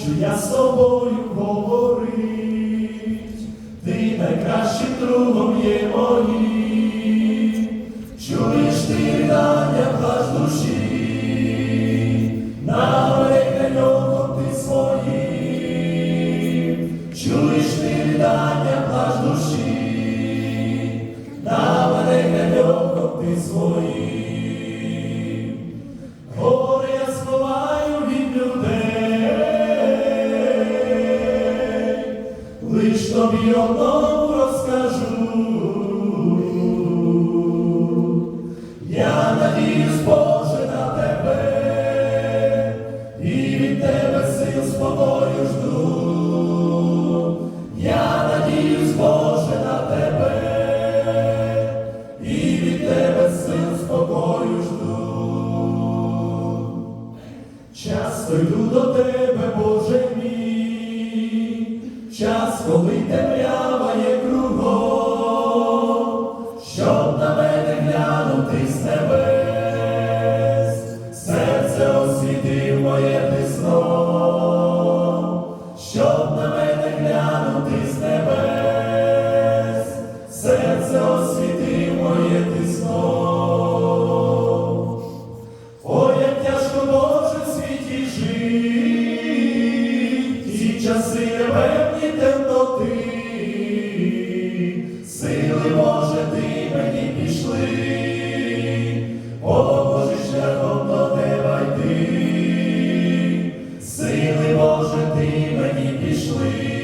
хочу я з тобою говорить, ти найкращим другом є моїм, чуєш ти ридання плач душі, навалей на нього ти своїм, чуєш ти ридання плач душі, лиш тобі одному розкажу. Я надіюсь, Боже, на тебе, і від тебе сил спокою жду. Я надіюсь, Боже, на тебе, і від тебе сил спокою жду. Часто йду до тебе, Боже На мене глянути з небе, серце освіти моє тисного, щоб на мене глянути з небесь, серце освіти моє тисного, о як тяжко Боже світі жи, і Часи певні темноти, сили. me peacefully.